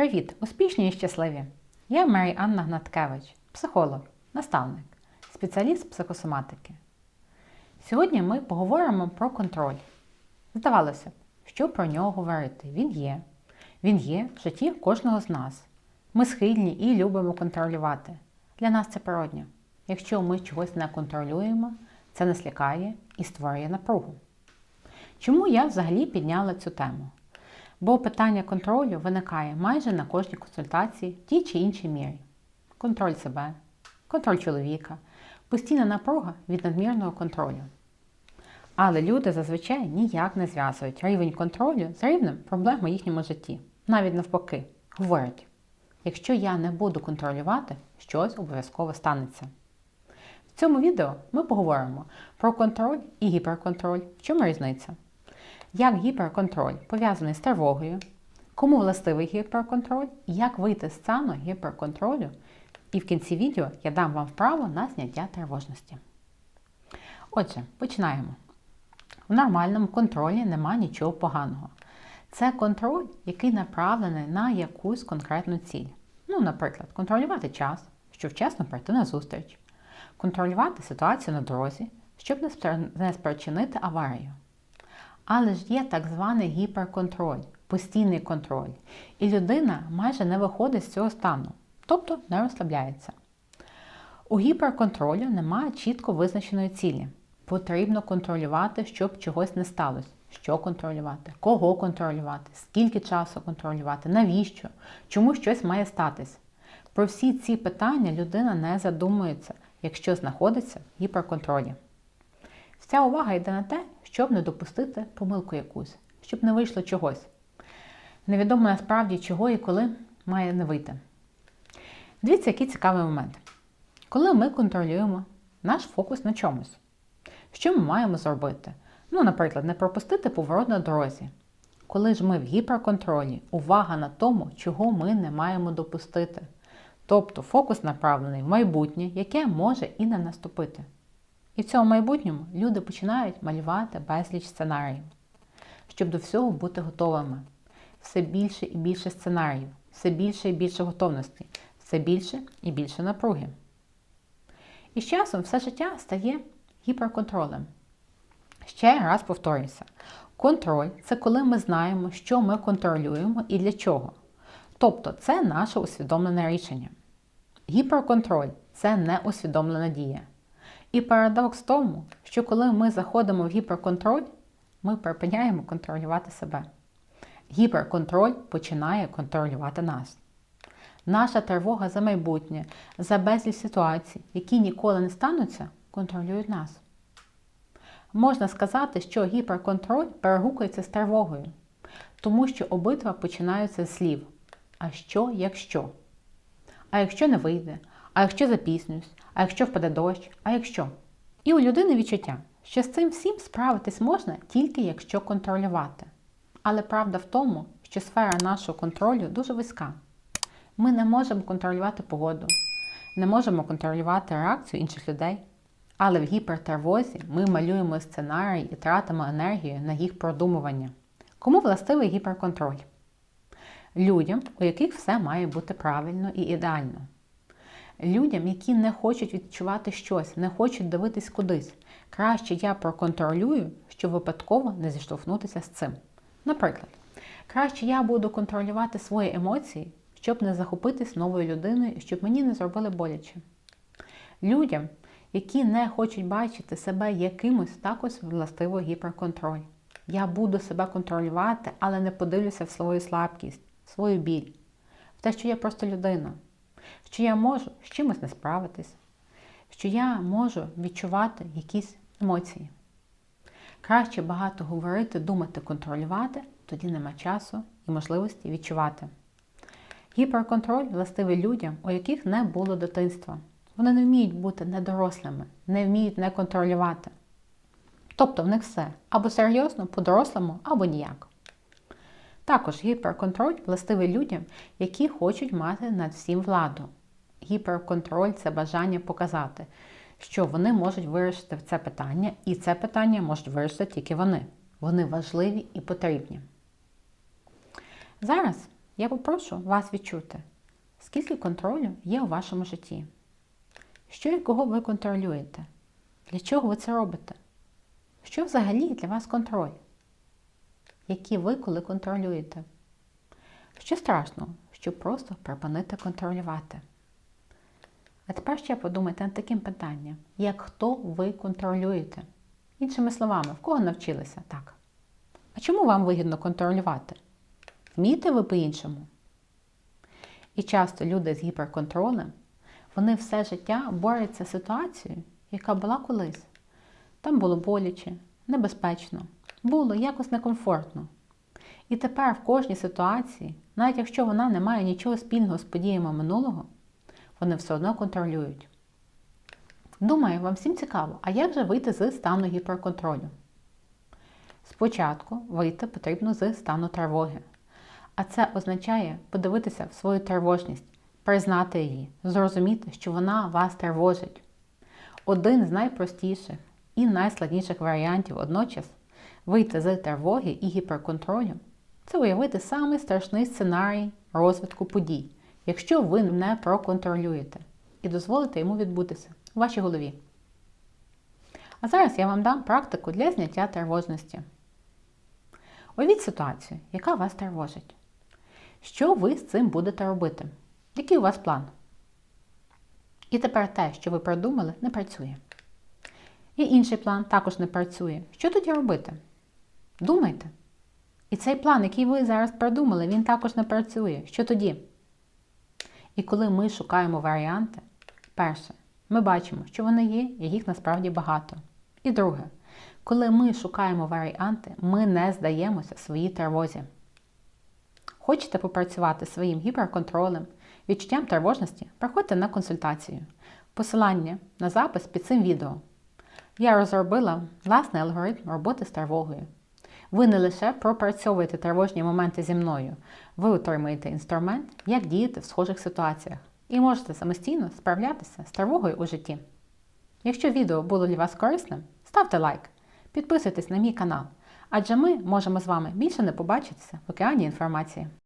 Привіт, успішні і щасливі! Я Мері Анна Гнаткевич, психолог, наставник, спеціаліст психосоматики. Сьогодні ми поговоримо про контроль. Здавалося б, що про нього говорити? Він є. Він є в житті кожного з нас. Ми схильні і любимо контролювати. Для нас це природньо. Якщо ми чогось не контролюємо, це нас лякає і створює напругу. Чому я взагалі підняла цю тему? Бо питання контролю виникає майже на кожній консультації в тій чи іншій мірі. Контроль себе, контроль чоловіка, постійна напруга від надмірного контролю. Але люди зазвичай ніяк не зв'язують рівень контролю з рівнем проблем у їхньому житті. Навіть навпаки, говорять, якщо я не буду контролювати, щось обов'язково станеться. В цьому відео ми поговоримо про контроль і гіперконтроль. В чому різниця? Як гіперконтроль пов'язаний з тривогою, кому властивий гіперконтроль як вийти з стану гіперконтролю. І в кінці відео я дам вам вправо на зняття тривожності. Отже, починаємо. В нормальному контролі нема нічого поганого. Це контроль, який направлений на якусь конкретну ціль. Ну, наприклад, контролювати час, щоб вчасно прийти на зустріч, контролювати ситуацію на дорозі, щоб не спричинити аварію. Але ж є так званий гіперконтроль, постійний контроль, і людина майже не виходить з цього стану, тобто не розслабляється. У гіперконтролю немає чітко визначеної цілі. Потрібно контролювати, щоб чогось не сталося. Що контролювати, кого контролювати, скільки часу контролювати, навіщо, чому щось має статись. Про всі ці питання людина не задумується, якщо знаходиться в гіперконтролі. Вся увага йде на те, щоб не допустити помилку якусь, щоб не вийшло чогось. Невідомо насправді чого і коли має не вийти. Дивіться, який цікавий момент. Коли ми контролюємо наш фокус на чомусь, що ми маємо зробити? Ну, наприклад, не пропустити поворот на дорозі. Коли ж ми в гіперконтролі, увага на тому, чого ми не маємо допустити. Тобто фокус направлений в майбутнє, яке може і не наступити. І в цьому майбутньому люди починають малювати безліч сценаріїв, щоб до всього бути готовими. Все більше і більше сценаріїв, все більше і більше готовності, все більше і більше напруги. І з часом все життя стає гіперконтролем. Ще раз повторюся: контроль це коли ми знаємо, що ми контролюємо і для чого. Тобто це наше усвідомлене рішення. Гіперконтроль це неусвідомлена дія. І парадокс в тому, що коли ми заходимо в гіперконтроль, ми припиняємо контролювати себе. Гіперконтроль починає контролювати нас. Наша тривога за майбутнє, за безліч ситуацій, які ніколи не стануться, контролюють нас. Можна сказати, що гіперконтроль перегукується з тривогою, тому що обидва починаються з слів. А що, якщо? А якщо не вийде? А якщо запіснюсь? А якщо впаде дощ? А якщо? І у людини відчуття, що з цим всім справитись можна тільки якщо контролювати. Але правда в тому, що сфера нашого контролю дуже вузька. Ми не можемо контролювати погоду, не можемо контролювати реакцію інших людей. Але в гіпертривозі ми малюємо сценарій і тратимо енергію на їх продумування. Кому властивий гіперконтроль? Людям, у яких все має бути правильно і ідеально. Людям, які не хочуть відчувати щось, не хочуть дивитись кудись. Краще я проконтролюю, щоб випадково не зіштовхнутися з цим. Наприклад, краще я буду контролювати свої емоції, щоб не захопитись новою людиною, щоб мені не зробили боляче. Людям, які не хочуть бачити себе якимось, також властиво гіперконтроль. Я буду себе контролювати, але не подивлюся в свою слабкість, свою біль, в те, що я просто людина, що я можу з чимось не справитись, що я можу відчувати якісь емоції. Краще багато говорити, думати, контролювати, тоді нема часу і можливості відчувати. Гіперконтроль властивий людям, у яких не було дитинства. Вони не вміють бути недорослими, не вміють не контролювати. Тобто в них все або серйозно, по-дорослому, або ніяк. Також гіперконтроль властивий людям, які хочуть мати над всім владу. Гіперконтроль це бажання показати, що вони можуть вирішити це питання, і це питання можуть вирішити тільки вони. Вони важливі і потрібні. Зараз я попрошу вас відчути, скільки контролю є у вашому житті. Що і кого ви контролюєте? Для чого ви це робите? Що взагалі для вас контроль? Які ви коли контролюєте? Що страшного, щоб просто припинити контролювати? А тепер ще подумайте над таким питанням, як хто ви контролюєте? Іншими словами, в кого навчилися так? А чому вам вигідно контролювати? Вмієте ви по-іншому? І часто люди з гіперконтролем, вони все життя борються з ситуацією, яка була колись. Там було боляче, небезпечно, було якось некомфортно. І тепер в кожній ситуації, навіть якщо вона не має нічого спільного з подіями минулого, вони все одно контролюють. Думаю, вам всім цікаво, а як же вийти з стану гіперконтролю? Спочатку вийти потрібно з стану тривоги. А це означає подивитися в свою тривожність, признати її, зрозуміти, що вона вас тривожить. Один з найпростіших і найскладніших варіантів одночас вийти з тривоги і гіперконтролю це уявити самий страшний сценарій розвитку подій, якщо ви не проконтролюєте, і дозволите йому відбутися у вашій голові. А зараз я вам дам практику для зняття тривожності. Уявіть ситуацію, яка вас тривожить. Що ви з цим будете робити? Який у вас план? І тепер те, що ви придумали, не працює. І інший план також не працює. Що тоді робити? Думайте. І цей план, який ви зараз придумали, він також не працює. Що тоді? І коли ми шукаємо варіанти, перше, ми бачимо, що вони є, і їх насправді багато. І друге, коли ми шукаємо варіанти, ми не здаємося своїй тривозі. Хочете попрацювати своїм гіперконтролем, відчуттям тривожності, приходьте на консультацію. Посилання на запис під цим відео. Я розробила власний алгоритм роботи з тривогою. Ви не лише пропрацьовуєте тривожні моменти зі мною, ви отримуєте інструмент, як діяти в схожих ситуаціях, і можете самостійно справлятися з тривогою у житті. Якщо відео було для вас корисним, ставте лайк, підписуйтесь на мій канал, адже ми можемо з вами більше не побачитися в океані інформації.